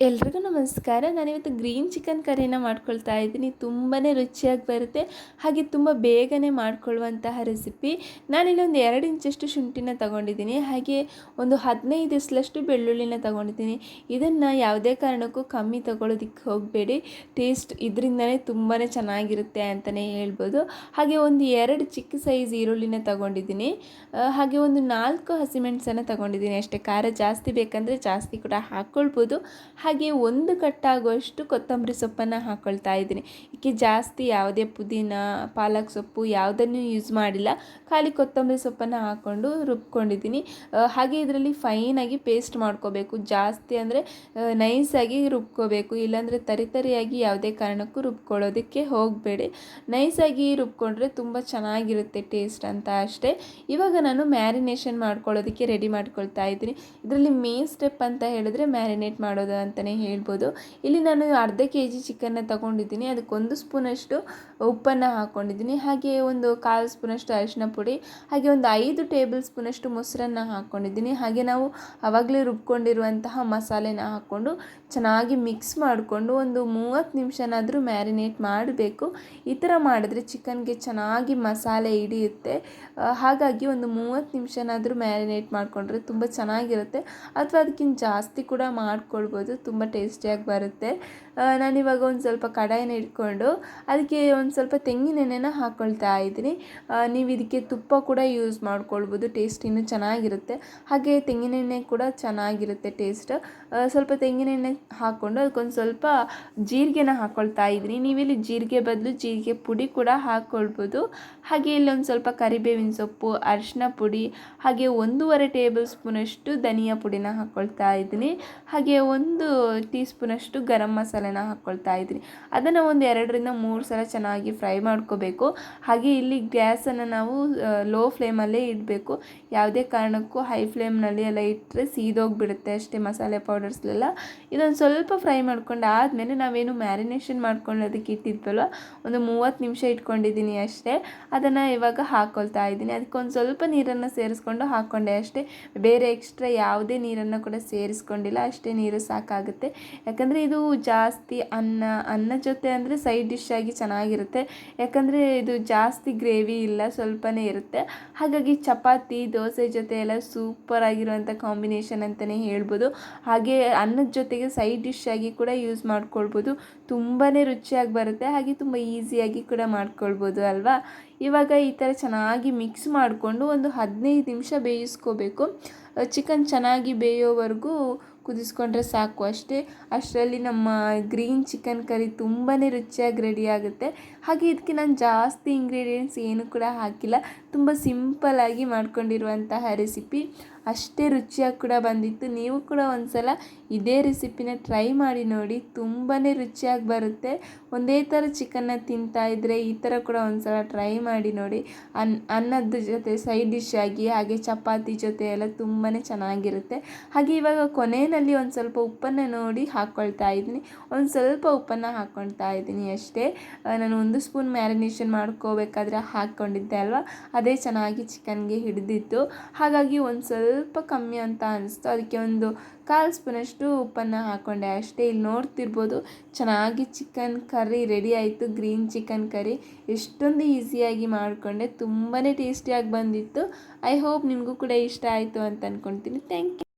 ಎಲ್ರಿಗೂ ನಮಸ್ಕಾರ. ನಾನಿವತ್ತು ಗ್ರೀನ್ ಚಿಕನ್ ಕರಿನ ಮಾಡ್ಕೊಳ್ತಾ ಇದ್ದೀನಿ. ತುಂಬಾ ರುಚಿಯಾಗಿ ಬರುತ್ತೆ. ಹಾಗೆ ತುಂಬ ಬೇಗನೆ ಮಾಡ್ಕೊಳ್ಳುವಂತಹ ರೆಸಿಪಿ. ನಾನಿಲ್ಲೊಂದು ಎರಡು ಇಂಚಷ್ಟು ಶುಂಠಿನ ತಗೊಂಡಿದ್ದೀನಿ. ಹಾಗೆ ಒಂದು ಹದಿನೈದು ಎಸ್ಲಷ್ಟು ಬೆಳ್ಳುಳ್ಳಿನ ತಗೊಂಡಿದ್ದೀನಿ. ಇದನ್ನು ಯಾವುದೇ ಕಾರಣಕ್ಕೂ ಕಮ್ಮಿ ತಗೊಳ್ಳೋದಿಕ್ಕೆ ಹೋಗಬೇಡಿ. ಟೇಸ್ಟ್ ಇದರಿಂದನೇ ತುಂಬಾ ಚೆನ್ನಾಗಿರುತ್ತೆ ಅಂತಲೇ ಹೇಳ್ಬೋದು. ಹಾಗೆ ಒಂದು ಎರಡು ಚಿಕ್ಕ ಸೈಜ್ ಈರುಳ್ಳಿನ ತಗೊಂಡಿದ್ದೀನಿ. ಹಾಗೆ ಒಂದು ನಾಲ್ಕು ಹಸಿಮೆಣಸನ್ನು ತಗೊಂಡಿದ್ದೀನಿ. ಅಷ್ಟೇ, ಖಾರ ಜಾಸ್ತಿ ಬೇಕಂದರೆ ಜಾಸ್ತಿ ಕೂಡ ಹಾಕ್ಕೊಳ್ಬೋದು. ಹಾಗೆ ಒಂದು ಕಟ್ಟಾಗುವಷ್ಟು ಕೊತ್ತಂಬರಿ ಸೊಪ್ಪನ್ನು ಹಾಕ್ಕೊಳ್ತಾ ಇದ್ದೀನಿ. ಇದಕ್ಕೆ ಜಾಸ್ತಿ ಯಾವುದೇ ಪುದೀನ, ಪಾಲಕ್ ಸೊಪ್ಪು ಯಾವುದನ್ನು ಯೂಸ್ ಮಾಡಿಲ್ಲ. ಖಾಲಿ ಕೊತ್ತಂಬರಿ ಸೊಪ್ಪನ್ನು ಹಾಕ್ಕೊಂಡು ರುಬ್ಕೊಂಡಿದ್ದೀನಿ. ಹಾಗೆ ಇದರಲ್ಲಿ ಫೈನಾಗಿ ಪೇಸ್ಟ್ ಮಾಡ್ಕೋಬೇಕು. ಜಾಸ್ತಿ ಅಂದರೆ ನೈಸಾಗಿ ರುಬ್ಕೋಬೇಕು. ಇಲ್ಲಾಂದರೆ ತರಿತರಿಯಾಗಿ ಯಾವುದೇ ಕಾರಣಕ್ಕೂ ರುಬ್ಕೊಳ್ಳೋದಕ್ಕೆ ಹೋಗಬೇಡಿ. ನೈಸಾಗಿ ರುಬ್ಕೊಂಡ್ರೆ ತುಂಬ ಚೆನ್ನಾಗಿರುತ್ತೆ ಟೇಸ್ಟ್ ಅಂತ ಅಷ್ಟೇ. ಇವಾಗ ನಾನು ಮ್ಯಾರಿನೇಷನ್ ಮಾಡ್ಕೊಳ್ಳೋದಕ್ಕೆ ರೆಡಿ ಮಾಡ್ಕೊಳ್ತಾ ಇದ್ದೀನಿ. ಇದರಲ್ಲಿ ಮೇನ್ ಸ್ಟೆಪ್ ಅಂತ ಹೇಳಿದ್ರೆ ಮ್ಯಾರಿನೇಟ್ ಮಾಡೋದು ಅಂತಲೇ ಹೇಳ್ಬೋದು. ಇಲ್ಲಿ ನಾನು ಅರ್ಧ ಕೆ ಜಿ ಚಿಕನ್ನ ತಗೊಂಡಿದ್ದೀನಿ. ಅದಕ್ಕೊಂದು ಸ್ಪೂನಷ್ಟು ಉಪ್ಪನ್ನು ಹಾಕ್ಕೊಂಡಿದ್ದೀನಿ ಹಾಗೆ ಒಂದು ಕಾಲು ಸ್ಪೂನಷ್ಟು ಅರಿಶಿನ ಪುಡಿ, ಹಾಗೆ ಒಂದು ಐದು ಟೇಬಲ್ ಸ್ಪೂನಷ್ಟು ಮೊಸರನ್ನು ಹಾಕ್ಕೊಂಡಿದ್ದೀನಿ ಹಾಗೆ ನಾವು ಆವಾಗಲೇ ರುಬ್ಕೊಂಡಿರುವಂತಹ ಮಸಾಲೆನ ಹಾಕ್ಕೊಂಡು ಚೆನ್ನಾಗಿ ಮಿಕ್ಸ್ ಮಾಡಿಕೊಂಡು ಒಂದು ಮೂವತ್ತು ನಿಮಿಷನಾದರೂ ಮ್ಯಾರಿನೇಟ್ ಮಾಡಬೇಕು. ಈ ಥರ ಮಾಡಿದ್ರೆ ಚಿಕನ್ಗೆ ಚೆನ್ನಾಗಿ ಮಸಾಲೆ ಹಿಡಿಯುತ್ತೆ. ಹಾಗಾಗಿ ಒಂದು ಮೂವತ್ತು ನಿಮಿಷನಾದರೂ ಮ್ಯಾರಿನೇಟ್ ಮಾಡಿಕೊಂಡ್ರೆ ತುಂಬ ಚೆನ್ನಾಗಿರುತ್ತೆ. ಅಥವಾ ಅದಕ್ಕಿಂತ ಜಾಸ್ತಿ ಕೂಡ ಮಾಡ್ಕೊಳ್ಬೋದು. ತುಂಬ ಟೇಸ್ಟಿಯಾಗಿ ಬರುತ್ತೆ. ನಾನಿವಾಗ ಒಂದು ಸ್ವಲ್ಪ ಕಡಾಯಿನ ಇಟ್ಕೊಂಡು ಅದಕ್ಕೆ ಒಂದು ಸ್ವಲ್ಪ ತೆಂಗಿನೆಣ್ಣೆನ ಹಾಕ್ಕೊಳ್ತಾ ಇದ್ದೀನಿ. ನೀವು ಇದಕ್ಕೆ ತುಪ್ಪ ಕೂಡ ಯೂಸ್ ಮಾಡ್ಕೊಳ್ಬೋದು. ಟೇಸ್ಟ್ ಇನ್ನೂ ಚೆನ್ನಾಗಿರುತ್ತೆ. ಹಾಗೆ ತೆಂಗಿನೆಣ್ಣೆ ಕೂಡ ಚೆನ್ನಾಗಿರುತ್ತೆ ಟೇಸ್ಟ್ ಸ್ವಲ್ಪ ತೆಂಗಿನೆಣ್ಣೆ ಹಾಕ್ಕೊಂಡು ಅದಕ್ಕೊಂದು ಸ್ವಲ್ಪ ಜೀರಿಗೆನ ಹಾಕ್ಕೊಳ್ತಾ ಇದ್ದೀನಿ. ನೀವಿಲ್ಲಿ ಜೀರಿಗೆ ಬದಲು ಜೀರಿಗೆ ಪುಡಿ ಕೂಡ ಹಾಕ್ಕೊಳ್ಬೋದು ಹಾಗೆ ಇಲ್ಲಿ ಒಂದು ಸ್ವಲ್ಪ ಕರಿಬೇವಿನ ಸೊಪ್ಪು, ಅರಿಶಿನ ಪುಡಿ, ಹಾಗೆ ಒಂದೂವರೆ ಟೇಬಲ್ ಸ್ಪೂನಷ್ಟು ಧನಿಯಾ ಪುಡಿನ ಹಾಕ್ಕೊಳ್ತಾ ಇದ್ದೀನಿ. ಹಾಗೆ ಒಂದು ಟೀ ಸ್ಪೂನಷ್ಟು ಗರಂ ಮಸಾಲೆನ ಹಾಕ್ಕೊಳ್ತಾ ಇದ್ದೀನಿ. ಅದನ್ನು ಒಂದು ಎರಡರಿಂದ ಮೂರು ಸಲ ಚೆನ್ನಾಗಿ ಫ್ರೈ ಮಾಡ್ಕೋಬೇಕು. ಹಾಗೆ ಇಲ್ಲಿ ಗ್ಯಾಸನ್ನು ನಾವು ಲೋ ಫ್ಲೇಮಲ್ಲೇ ಇಡಬೇಕು. ಯಾವುದೇ ಕಾರಣಕ್ಕೂ ಹೈ ಫ್ಲೇಮ್ನಲ್ಲಿ ಎಲ್ಲ ಇಟ್ಟರೆ ಸೀದೋಗಿಬಿಡುತ್ತೆ ಅಷ್ಟೇ ಮಸಾಲೆ ಪೌಡರ್ಸ್ಲೆಲ್ಲ. ಇದೊಂದು ಸ್ವಲ್ಪ ಫ್ರೈ ಮಾಡ್ಕೊಂಡು ಆದಮೇಲೆ ನಾವೇನು ಮ್ಯಾರಿನೇಷನ್ ಮಾಡ್ಕೊಳ್ಳೋದಕ್ಕೆ ಇಟ್ಟಿದ್ವಲ್ವ? ಒಂದು ಮೂವತ್ತು ನಿಮಿಷ ಇಟ್ಕೊಂಡಿದ್ದೀನಿ ಅಷ್ಟೇ. ಅದನ್ನು ಇವಾಗ ಹಾಕ್ಕೊಳ್ತಾ ಇದ್ದೀನಿ. ಅದಕ್ಕೊಂದು ಸ್ವಲ್ಪ ನೀರನ್ನು ಸೇರಿಸ್ಕೊಂಡು ಹಾಕ್ಕೊಂಡೆ ಅಷ್ಟೇ. ಬೇರೆ ಎಕ್ಸ್ಟ್ರಾ ಯಾವುದೇ ನೀರನ್ನು ಕೂಡ ಸೇರಿಸ್ಕೊಂಡಿಲ್ಲ. ಅಷ್ಟೇ ನೀರು ಸಾಕಾಗುತ್ತೆ. ಯಾಕಂದರೆ ಇದು ಜಾಸ್ತಿ ಅನ್ನ ಅನ್ನ ಜೊತೆ ಅಂದರೆ ಸೈಡ್ ಡಿಶ್ ಆಗಿ ಚೆನ್ನಾಗಿರುತ್ತೆ. ಯಾಕಂದರೆ ಇದು ಜಾಸ್ತಿ ಗ್ರೇವಿ ಇಲ್ಲ, ಸ್ವಲ್ಪನೇ ಇರುತ್ತೆ. ಹಾಗಾಗಿ ಚಪಾತಿ, ದೋಸೆ ಜೊತೆ ಎಲ್ಲ ಸೂಪರ್ ಆಗಿರುವಂಥ ಕಾಂಬಿನೇಷನ್ ಅಂತಲೇ ಹೇಳ್ಬೋದು. ಹಾಗೆ ಅನ್ನದ ಜೊತೆಗೆ ಸೈಡ್ ಡಿಶ್ ಆಗಿ ಕೂಡ ಯೂಸ್ ಮಾಡ್ಕೊಳ್ಬೋದು. ತುಂಬಾ ರುಚಿಯಾಗಿ ಬರುತ್ತೆ. ಹಾಗೆ ತುಂಬ ಈಸಿಯಾಗಿ ಕೂಡ ಮಾಡ್ಕೊಳ್ಬೋದು ಅಲ್ವಾ? ಇವಾಗ ಈ ಥರ ಚೆನ್ನಾಗಿ ಮಿಕ್ಸ್ ಮಾಡಿಕೊಂಡು ಒಂದು ಹದಿನೈದು ನಿಮಿಷ ಬೇಯಿಸ್ಕೋಬೇಕು. ಚಿಕನ್ ಚೆನ್ನಾಗಿ ಬೇಯೋವರೆಗೂ ಕುದಿಸ್ಕೊಂಡ್ರೆ ಸಾಕು. ಅಷ್ಟೇ, ಅಷ್ಟರಲ್ಲಿ ನಮ್ಮ ಗ್ರೀನ್ ಚಿಕನ್ ಕರಿ ತುಂಬಾ ರುಚಿಯಾಗಿ ರೆಡಿ ಆಗುತ್ತೆ. ಹಾಗೆ ಇದಕ್ಕೆ ನಾನು ಜಾಸ್ತಿ ಇಂಗ್ರೀಡಿಯೆಂಟ್ಸ್ ಏನು ಕೂಡ ಹಾಕಿಲ್ಲ. ತುಂಬ ಸಿಂಪಲ್ಲಾಗಿ ಮಾಡ್ಕೊಂಡಿರುವಂತಹ ರೆಸಿಪಿ. ಅಷ್ಟೇ ರುಚಿಯಾಗಿ ಕೂಡ ಬಂದಿತ್ತು. ನೀವು ಕೂಡ ಒಂದು ಸಲ ಇದೇ ರೆಸಿಪಿನ ಟ್ರೈ ಮಾಡಿ ನೋಡಿ. ತುಂಬಾ ರುಚಿಯಾಗಿ ಬರುತ್ತೆ. ಒಂದೇ ಥರ ಚಿಕನ್ನ ತಿಂತಾ ಇದ್ದರೆ ಈ ಥರ ಕೂಡ ಒಂದು ಸಲ ಟ್ರೈ ಮಾಡಿ ನೋಡಿ. ಅನ್ನ ಅನ್ನದ ಜೊತೆ ಸೈಡ್ ಡಿಶ್ ಆಗಿ, ಹಾಗೆ ಚಪಾತಿ ಜೊತೆ ಎಲ್ಲ ತುಂಬಾ ಚೆನ್ನಾಗಿರುತ್ತೆ. ಹಾಗೆ ಇವಾಗ ಕೊನೆಯಲ್ಲಿ ಒಂದು ಸ್ವಲ್ಪ ಉಪ್ಪನ್ನು ನೋಡಿ ಹಾಕ್ಕೊಳ್ತಾ ಇದ್ದೀನಿ. ಒಂದು ಸ್ವಲ್ಪ ಉಪ್ಪನ್ನು ಹಾಕ್ಕೊಳ್ತಾ ಇದ್ದೀನಿ ಅಷ್ಟೇ. ನಾನು ಒಂದು ಸ್ಪೂನ್ ಮ್ಯಾರಿನೇಷನ್ ಮಾಡ್ಕೋಬೇಕಾದ್ರೆ ಹಾಕ್ಕೊಂಡಿದ್ದೆ ಅಲ್ವಾ? ಅದೇ ಚೆನ್ನಾಗಿ ಚಿಕನ್ಗೆ ಹಿಡಿದಿತ್ತು. ಹಾಗಾಗಿ ಒಂದು ಸ್ವಲ್ಪ ಕಮ್ಮಿ ಅಂತ ಅನಿಸ್ತು. ಅದಕ್ಕೆ ಒಂದು ಕಾಲು ಸ್ಪೂನಷ್ಟು ಉಪ್ಪನ್ನು ಹಾಕ್ಕೊಂಡೆ ಅಷ್ಟೇ ಇಲ್ಲಿ ನೋಡ್ತಿರ್ಬೋದು. ಚೆನ್ನಾಗಿ ಚಿಕನ್ ಕರಿ ರೆಡಿ ಆಯಿತು. Green chicken curry. ಎಷ್ಟೊಂದು ಈಸಿಯಾಗಿ ಮಾಡಿಕೊಂಡೆ. ತುಂಬಾ ಟೇಸ್ಟಿಯಾಗಿ ಬಂದಿತ್ತು. ಐ ಹೋಪ್ ನಿಮಗೂ ಕೂಡ ಇಷ್ಟ ಆಯಿತು ಅಂತ ಅಂದ್ಕೊಳ್ತೀನಿ ಥ್ಯಾಂಕ್ ಯು.